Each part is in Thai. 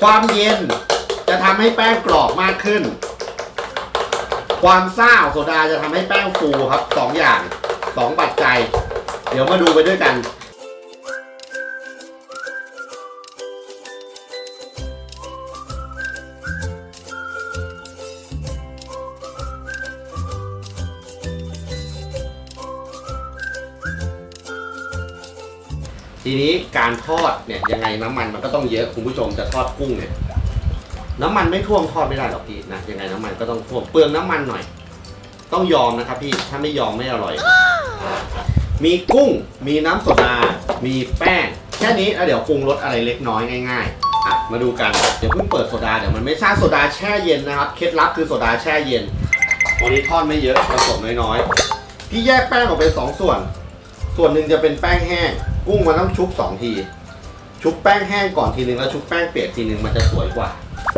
ความเย็นจะทำให้แป้งกรอบมากขึ้น ความซ่าโซดาจะทำให้แป้งฟูครับสองอย่างสองปัจจัย เดี๋ยวมาดูไปด้วยกัน ทีนี้การทอดเนี่ยยังไงน้ำมันมันก็ต้องเยอะคุณผู้ชมจะทอดกุ้งเนี่ยน้ำมันไม่ท่วมทอดไม่ได้หรอกพี่นะยังไงน้ำมันก็ต้องท่วมเปลืองน้ำมันหน่อย ต้องยอมนะครับพี่ถ้าไม่ยอมไม่อร่อย มีกุ้งมีน้ำโซดา มีแป้งแค่นี้แล้วเดี๋ยวปรุงรสอะไรเล็กน้อยง่ายๆอะมาดูกันเดี๋ยวเพิ่งเปิดโซดาเดี๋ยวมันไม่ซ่าโซดาแช่เย็นนะครับเคล็ดลับคือโซดาแช่เย็นวันนี้ทอดไม่เยอะผสมน้อยๆพี่แยกแป้งออกเป็นสองส่วน ส่วนหนึ่งจะเป็นแป้งแห้ง กุ้งมันต้องชุบสองที ชุบแป้งแห้งก่อนทีนึงแล้วชุบแป้งเปียกทีนึงมันจะสวยกว่า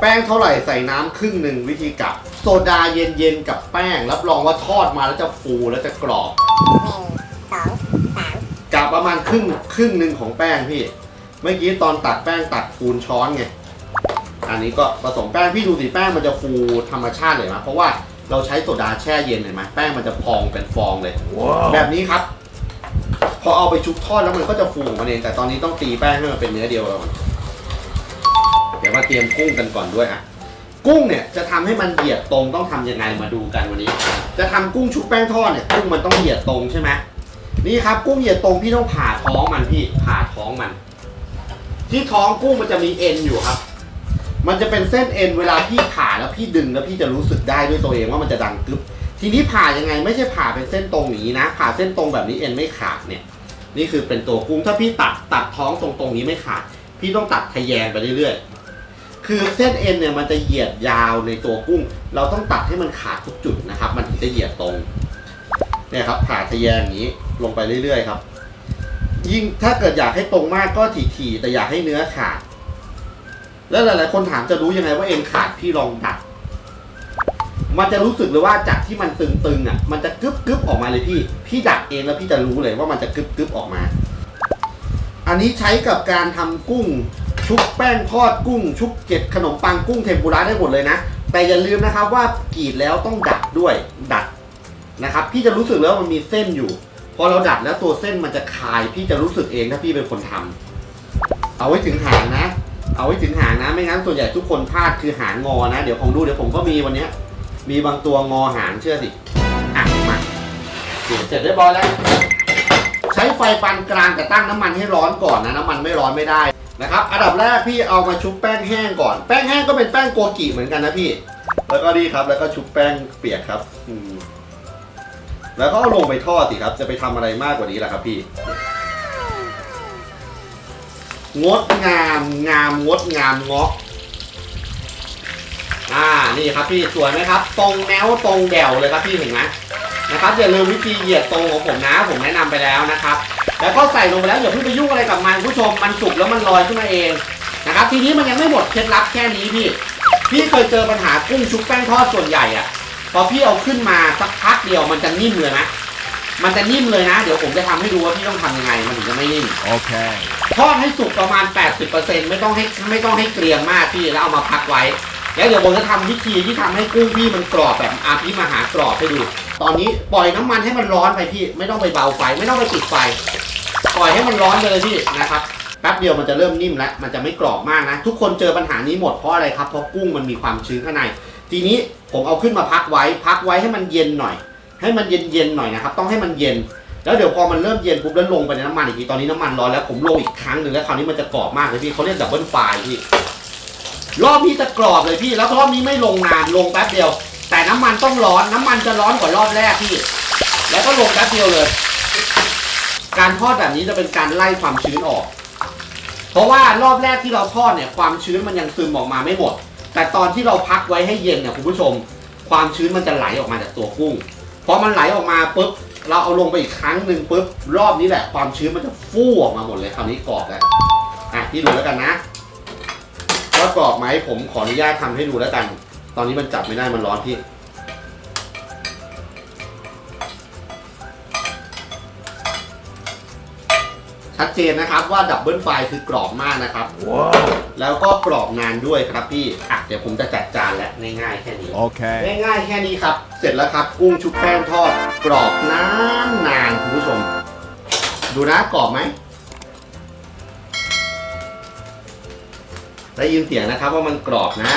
แป้งเท่าไหร่ใส่น้ำครึ่งหนึ่งวิธีกลับ โซดาเย็นๆกับแป้ง รับรองว่าทอดมาแล้วจะฟูแล้วจะกรอบหนึ่งสองสามกะประมาณครึ่งครึ่งหนึ่งของแป้งพี่ เมื่อกี้ตอนตักแป้งตักคูณช้อนไงอันนี้ก็ผสมแป้งพี่ดูสิแป้งมันจะฟูธรรมชาติเลยนะเพราะว่าเราใช้โซดาแช่เย็นเห็นไหมแป้งมันจะพองเป็นฟองเลย แบบนี้ครับ พอเอาไปชุบทอดแล้วมันก็จะฟูของมันเองแต่ตอนนี้ต้องตีแป้งให้มันเป็นเนื้อเดียวก่อนเดี๋ยวมาเตรียมกุ้งกันก่อนด้วยอะกุ้งเนี่ยจะทำให้มันเหยียดตรงต้องทำยังไงมาดูกันวันนี้ จะทำกุ้งชุบแป้งทอดเนี่ยกุ้งมันต้องเหยียดตรงใช่ไหมนี่ครับกุ้งเหยียดตรงพี่ต้องผ่าท้องมันพี่ผ่าท้องมัน ที่ท้องกุ้งมันจะมีเอ็นอยู่ครับ มันจะเป็นเส้นเอ็นเวลาพี่ผ่าแล้วพี่ดึงแล้วพี่จะรู้สึกได้ด้วยตัวเองว่ามันจะดังกึบทีนี้ผ่ายังไงไม่ใช่ผ่าเป็นเส้นตรงอย่างนี้นะ ผ่าเส้นตรงแบบนี้เอ็นไม่ขาดเนี่ย นี่คือเป็นตัวกุ้งถ้าพี่ตัดตัดท้องตรงตรงๆนี้ไม่ขาด พี่ต้องตัดทะแยงไปเรื่อยๆ คือเส้นเอ็นเนี่ยมันจะเหยียดยาวในตัวกุ้ง เราต้องตัดให้มันขาดทุกจุดนะครับ มันถึงจะเหยียดตรงเนี่ยครับผ่าทะแยงอย่างนี้ลงไปเรื่อยๆครับ ยิ่งถ้าเกิดอยากให้ตรงมากก็ถี่ๆแต่อยากให้เนื้อขาด แล้วหลายๆคนถามจะรู้ยังไงว่าเอ็นขาดพี่ลองดัด มันจะรู้สึกเลยว่าจากที่มันตึงๆอะ มันจะกึบกึบออกมาเลยพี่ พี่ดัดเองแล้วพี่จะรู้เลยว่ามันจะกึบกึบออกมา อันนี้ใช้กับการทำกุ้ง ชุบแป้งทอดกุ้ง ชุบเกล็ดขนมปังกุ้งเทมปุระได้หมดเลยนะ แต่อย่าลืมนะครับว่ากรีดแล้วต้องดัดด้วย ดัดนะครับ พี่จะรู้สึกแล้ววามันมีเส้นอยู่ พอเราดัดแล้วตัวเส้นมันจะคาย พี่จะรู้สึกเองถ้าพี่เป็นคนทำเอาไว้ถึงหางนะ เอาไว้ถึงหางนะ ไม่งั้นส่วนใหญ่ทุกคนพลาดคือหางงอนะ เดี๋ยวผมดูเดี๋ยวผมก็มีวันเนี้ย มีบางตัวงอหางเชื่อสิอะมาเสร็จเรียบร้อยแล้ว ใช้ไฟปานกลางแต่ตั้งน้ำมันให้ร้อนก่อนนะน้ำมันไม่ร้อนไม่ได้นะครับอันดับแรกพี่เอามาชุบแป้งแห้งก่อน แป้งแห้งก็เป็นแป้งโกกิเหมือนกันนะพี่ แล้วก็นี่ครับแล้วก็ชุบแป้งเปียกครับอืมแล้วก็เอาลงไปทอดสิครับ จะไปทำอะไรมากกว่านี้ล่ะครับพี่ งดงามงามงดงามเงาะ อ่านี่ครับพี่สวยไหมครับ ตรงแนวตรงแดวเลยครับพี่เห็นไหมนะครับอย่าลืมวิธีเหยียดตรงของผมนะ ผมแนะนำไปแล้วนะครับ แล้วก็ใส่ลงไปแล้วอย่าเพิ่งไปยุ่งอะไรกับมันคุณผู้ชมมันสุกแล้วมันลอยขึ้นมาเองนะครับ ทีนี้มันยังไม่หมดเคล็ดลับแค่นี้พี่พี่เคยเจอปัญหากุ้งชุบแป้งทอดส่วนใหญ่อะพอพี่เอาขึ้นมาสักพักเดียวมันจะนิ่มเลยนะมันจะนิ่มเลยนะ เดี๋ยวผมจะทำให้ดูว่าพี่ต้องทำยังไง มันถึงจะไม่นิ่ม Okay. ทอดให้สุกประมาณ 80%ไม่ต้องให้ไม่ต้องให้เกรียมมากพี่แล้วเอามาพักไว้ แล้วเดี๋ยวผมจะทำวิธีที่ทำให้กุ้งพี่มันกรอบแบบอาพี่มาหากรอบให้ดู ตอนนี้ปล่อยน้ำมันให้มันร้อนไปพี่ไม่ต้องไปเบาไฟไม่ต้องไปปิดไฟ ปล่อยให้มันร้อนไปเลยพี่นะครับแป๊บเดียวมันจะเริ่มนิ่มแล้วมันจะไม่กรอบมากนะ ทุกคนเจอปัญหานี้หมดเพราะอะไรครับเพราะกุ้งมันมีความชื้นข้างใน ทีนี้ผมเอาขึ้นมาพักไว้ พักไว้ให้มันเย็นหน่อย ให้มันเย็นๆหน่อยนะครับต้องให้มันเย็น แล้วเดี๋ยวพอมันเริ่มเย็นปุ๊บแล้วลงไปในน้ำมันอีกทีตอนนี้น้ำมันร้อนแล้วผมลงอีกครั้งหนึ่งแล้วคราวนี้มันจะกรอบมากเลยพี่เขาเรียกดับเบิลไฟพี่ รอบนี้จะกรอบเลยพี่แล้วรอบนี้ไม่ลงนานลงแป๊บเดียว แต่น้ำมันต้องร้อนน้ำมันจะร้อนกว่ารอบแรกพี่ แล้วก็ลงแป๊บเดียวเลย การทอดแบบนี้จะเป็นการไล่ความชื้นออก เพราะว่ารอบแรกที่เราทอดเนี่ย ความชื้นมันยังซึมออกมาไม่หมด แต่ตอนที่เราพักไว้ให้เย็นเนี่ยคุณผู้ชม ความชื้นมันจะไหลออกมาจากตัวกุ้งพอมันไหลออกมาปุ๊บเราเอาลงไปอีกครั้งหนึ่งปุ๊บรอบนี้แหละความชื้นมันจะฟู่ออกมาหมดเลยคราวนี้กรอบแล้วอะพี่ดูแล้วกันนะ ว่ากรอบไหมผมขออนุญาตทำให้ดูแล้วกัน ตอนนี้มันจับไม่ได้มันร้อนพี่ ชัดเจนนะครับว่าดับเบิลไฟคือกรอบมากนะครับ wow. แล้วก็กรอบนานด้วยครับพี่อะเดี๋ยวผมจะจัดจานและง่ายๆแค่นี้โอเคง่ายๆแค่นี้ครับ เสร็จแล้วครับกุ้งชุบแป้งทอด กรอบนานนานคุณผู้ชม ดูนะกรอบไหม ได้ยินเสียงนะครับว่ามันกรอบนะ